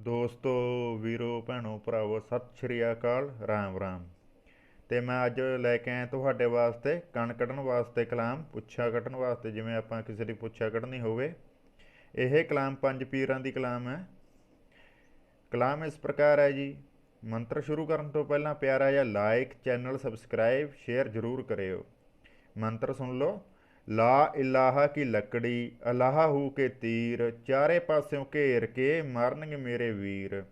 ਦੋਸਤੋ, ਵੀਰੋ, ਭੈਣੋ, ਭਰਾਵੋ, ਸਤਿ ਸ਼੍ਰੀ ਅਕਾਲ। ਰਾਮ ਰਾਮ। ਤੇ ਮੈਂ ਅੱਜ ਲੈ ਕੇ ਆਇਆ ਤੁਹਾਡੇ ਵਾਸਤੇ ਕਣ ਕੱਢਣ ਵਾਸਤੇ ਕਲਾਮ, ਪੁੱਛਾ ਕੱਢਣ ਵਾਸਤੇ, ਜਿਵੇਂ ਆਪਾਂ ਕਿਸੇ ਦੀ ਪੁੱਛਾ ਕੱਢਣੀ ਹੋਵੇ। ਇਹ ਕਲਾਮ ਪੰਜ ਪੀਰਾਂ ਦੀ ਕਲਾਮ ਹੈ। ਕਲਾਮ ਇਸ ਪ੍ਰਕਾਰ ਹੈ ਜੀ, ਮੰਤਰ ਸ਼ੁਰੂ ਕਰਨ ਤੋਂ ਪਹਿਲਾਂ ਪਿਆਰਾ ਜਿਹਾ ਲਾਈਕ ਚੈਨਲ ਸਬਸਕ੍ਰਾਈਬ ਸ਼ੇਅਰ ਜ਼ਰੂਰ ਕਰਿਓ। ਮੰਤਰ ਸੁਣ ਲਓ। ਲਾ ਇਲਾਹਾ ਕੀ ਲੱਕੜੀ, ਅਲਾਹਾ ਹੂ ਕੇ ਤੀਰ, ਚਾਰੇ ਪਾਸਿਓਂ ਘੇਰ ਕੇ ਮਾਰਨਗੇ ਮੇਰੇ ਵੀਰ।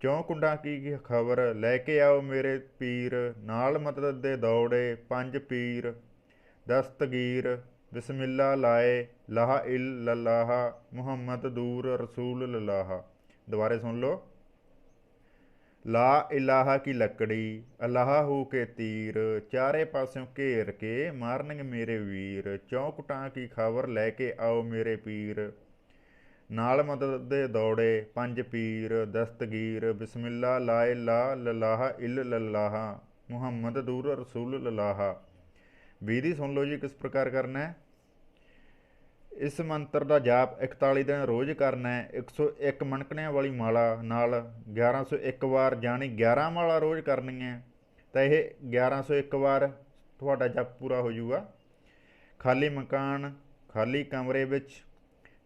ਚੌਂ ਕੁੰਡਾਂ ਕੀ ਖਬਰ, ਲੈ ਕੇ ਆਓ ਮੇਰੇ ਪੀਰ। ਨਾਲ ਮਦਦ ਦੇ ਦੌੜੇ, ਪੰਜ ਪੀਰ। ਦਸਤਗੀਰ, ਬਿਸਮਿਲ੍ਲਾ ਲਾਏ, ਲਾਹ ਇਲ ਲਲਾਹ ਮੁਹੰਮਦ ਦੂਰ ਰਸੂਲ ਲਲਾਹ ਦੁਬਾਰੇ ਸੁਣ ਲਓ। ਲਾ ਇਲਾਹਾ ਕੀ ਲੱਕੜੀ, ਅੱਲਾਹ ਹੂ ਕੇ ਤੀਰ, ਚਾਰੇ ਪਾਸਿਓਂ ਘੇਰ ਕੇ ਮਾਰਨਗੇ ਮੇਰੇ ਵੀਰ ਚੌਕਟਾਂ ਕੀ ਖਬਰ ਲੈ ਕੇ ਆਓ ਮੇਰੇ ਪੀਰ। ਨਾਲ ਮਦਦ ਦੇ ਦੌੜੇ ਪੰਜ ਪੀਰ, ਦਸਤਗੀਰ, ਬਿਸਮਿਲ੍ਲਾ ਲਾਇ ਲਾ ਲਲਾਹ ਇਲ ਲਲਾਹ, ਮੁਹੰਮਦ ਦੂਰ ਰਸੂਲ ਲਲਾਹ। ਵਿਧੀ ਸੁਣ ਲਓ ਜੀ ਕਿਸ ਪ੍ਰਕਾਰ ਕਰਨਾ ਹੈ। ਇਸ ਮੰਤਰ ਦਾ ਜਾਪ 41 ਦਿਨ ਰੋਜ਼ ਕਰਨਾ ਹੈ। 101 ਮਣਕਣਿਆਂ ਵਾਲੀ ਮਾਲਾ ਨਾਲ 1101 ਵਾਰ ਜਾਣੀ 11 ਮਾਲਾ ਰੋਜ਼ ਕਰਨੀ ਹੈ। ਤਾਂ ਇਹ 1101 ਵਾਰ ਤੁਹਾਡਾ ਜਪ ਪੂਰਾ ਹੋ ਜਾਊਗਾ। ਖਾਲੀ ਮਕਾਨ, ਖਾਲੀ ਕਮਰੇ ਵਿੱਚ,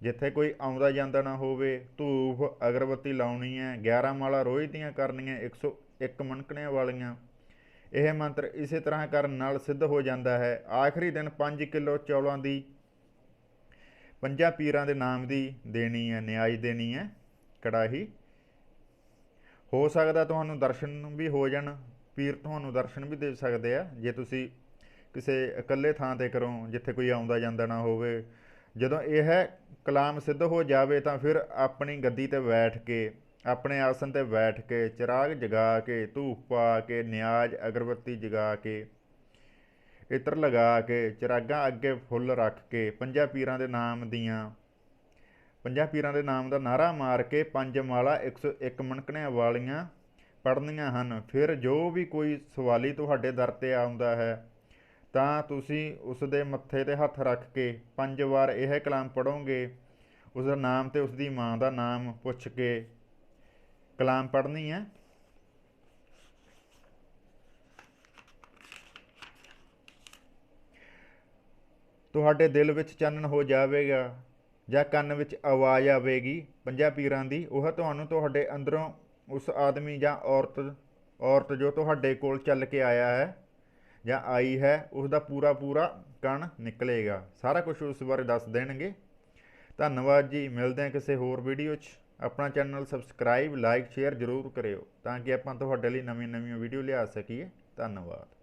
ਜਿੱਥੇ ਕੋਈ ਆਉਂਦਾ ਜਾਂਦਾ ਨਾ ਹੋਵੇ, ਧੂਫ, ਅਗਰਬੱਤੀ ਲਾਉਣੀ ਹੈ 11 ਮਾਲਾ ਰੋਜ਼ ਦੀਆਂ ਕਰਨੀਆਂ 101 ਮਣਕਣਿਆਂ ਵਾਲੀਆਂ। ਇਹ ਮੰਤਰ ਇਸੇ ਤਰ੍ਹਾਂ ਕਰਨ ਨਾਲ ਸਿੱਧ ਹੋ ਜਾਂਦਾ ਹੈ। ਆਖਰੀ ਦਿਨ 5 ਕਿਲੋ ਚੌਲਾਂ ਦੀ ਪੰਜਾਂ ਪੀਰਾਂ ਦੇ ਨਾਮ ਦੀ ਦੇਣੀ ਹੈ, ਨਿਆਜ਼ ਦੇਣੀ ਹੈ, ਕੜਾਹੀ। ਹੋ ਸਕਦਾ ਤੁਹਾਨੂੰ ਦਰਸ਼ਨ ਵੀ ਹੋ ਜਾਣ, ਪੀਰ ਤੁਹਾਨੂੰ ਦਰਸ਼ਨ ਵੀ ਦੇ ਸਕਦੇ ਆ। ਜੇ ਤੁਸੀਂ ਕਿਸੇ ਇਕੱਲੇ ਥਾਂ ਤੇ ਕਰੋ, ਜਿੱਥੇ ਕੋਈ ਆਉਂਦਾ ਜਾਂਦਾ ਨਾ ਹੋਵੇ। ਜਦੋਂ ਇਹ ਕਲਾਮ ਸਿੱਧ ਹੋ ਜਾਵੇ, ਤਾਂ ਫਿਰ ਆਪਣੀ ਗੱਦੀ ਤੇ ਬੈਠ ਕੇ, ਆਪਣੇ ਆਸਨ ਤੇ ਬੈਠ ਕੇ, ਚਿਰਾਗ ਜਗਾ ਕੇ, ਧੂਪ ਪਾ ਕੇ, ਨਿਆਜ਼ ਅਗਰਬੱਤੀ ਜਗਾ ਕੇ ਇਤਰ ਲਗਾ ਕੇ, ਚਿਰਾਗਾਂ ਅੱਗੇ ਫੁੱਲ ਰੱਖ ਕੇ, ਪੰਜਾਂ ਪੀਰਾਂ ਦੇ ਨਾਮ ਦੀਆਂ, ਪੰਜਾਂ ਪੀਰਾਂ ਦੇ ਨਾਮ ਦਾ ਨਾਰਾ ਮਾਰ ਕੇ ਪੰਜ ਮਾਲਾ 101 ਮਣਕਣਿਆਂ ਵਾਲੀਆਂ ਪੜ੍ਹਨੀਆਂ ਹਨ। ਫਿਰ ਜੋ ਵੀ ਕੋਈ ਸਵਾਲੀ ਤੁਹਾਡੇ ਦਰ ਤੇ ਆਉਂਦਾ ਹੈ, ਤਾਂ ਤੁਸੀਂ ਉਸ ਦੇ ਮੱਥੇ ਤੇ ਹੱਥ ਰੱਖ ਕੇ ਪੰਜ ਵਾਰ ਇਹ ਕਲਾਮ ਪੜੋਗੇ ਉਸ ਦਾ ਨਾਮ ਤੇ ਉਸ ਦੀ ਮਾਂ ਦਾ ਨਾਮ ਪੁੱਛ ਕੇ ਕਲਾਮ ਪੜ੍ਹਨੀ ਹੈ। ਤੁਹਾਡੇ ਦਿਲ ਵਿੱਚ ਚਾਨਣ ਹੋ ਜਾਵੇਗਾ ਜਾਂ ਕੰਨ ਵਿੱਚ ਆਵਾਜ਼ ਆਵੇਗੀ, ਪੰਜਾਂ ਪੀਰਾਂ ਦੀ, ਉਹ ਤੁਹਾਨੂੰ ਤੁਹਾਡੇ ਅੰਦਰੋਂ ਉਸ ਆਦਮੀ ਜਾਂ ਔਰਤ ਔਰਤ ਜੋ ਤੁਹਾਡੇ ਕੋਲ ਚੱਲ ਕੇ ਆਇਆ ਹੈ ਜਾਂ ਆਈ ਹੈ ਉਸ ਦਾ ਪੂਰਾ ਪੂਰਾ ਕਣ ਨਿਕਲੇਗਾ। ਸਾਰਾ ਕੁਝ ਉਸ ਬਾਰੇ ਦੱਸ ਦੇਣਗੇ। ਧੰਨਵਾਦ ਜੀ, ਮਿਲਦੇ ਹਾਂ ਕਿਸੇ ਹੋਰ ਵੀਡੀਓ 'ਚ। ਆਪਣਾ ਚੈਨਲ ਸਬਸਕ੍ਰਾਈਬ, ਲਾਈਕ, ਸ਼ੇਅਰ ਜ਼ਰੂਰ ਕਰਿਓ ਤਾਂ ਕਿ ਆਪਾਂ ਤੁਹਾਡੇ ਲਈ ਨਵੀਂ ਨਵੀਂ ਵੀਡੀਓ ਲਿਆ ਸਕੀਏ। ਧੰਨਵਾਦ।